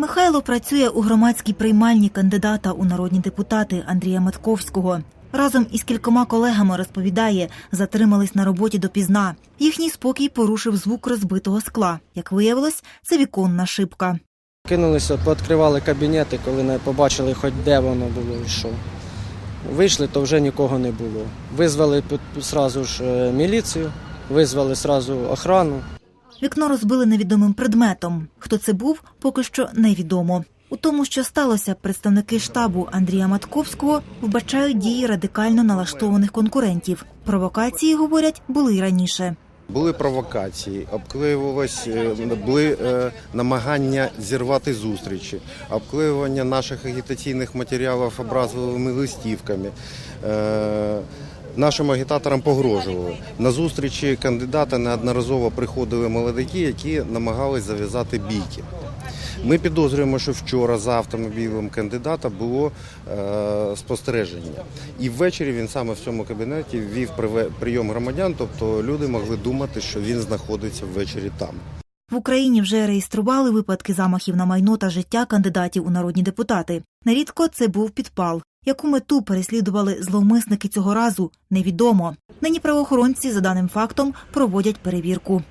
Михайло працює у громадській приймальні кандидата у народні депутати Андрія Матковського. Разом із кількома колегами розповідає, затримались на роботі допізна. Їхній спокій порушив звук розбитого скла. Як виявилось, це віконна шибка. Кинулися, пооткривали кабінети, коли не побачили, хоч де воно було і що. Вийшли, то вже нікого не було. Визвали сразу ж е, міліцію, визвали сразу охрану. Вікно розбили невідомим предметом. Хто це був, поки що невідомо. У тому, що сталося, представники штабу Андрія Матковського вбачають дії радикально налаштованих конкурентів. Провокації, говорять, були й раніше. Були провокації, обклеювалось, е, були е, намагання зірвати зустрічі, обклеювання наших агітаційних матеріалів образливими листівками. Е, Нашим агітаторам погрожували. На зустрічі кандидата неодноразово приходили молодики, які намагались зав'язати бійки. Ми підозрюємо, що вчора за автомобілем кандидата було е, спостереження. І ввечері він саме в цьому кабінеті ввів прийом громадян, тобто люди могли думати, що він знаходиться ввечері там. В Україні вже реєстрували випадки замахів на майно та життя кандидатів у народні депутати. Нерідко це був підпал. Яку мету переслідували зловмисники цього разу, невідомо. Нині правоохоронці за даним фактом проводять перевірку.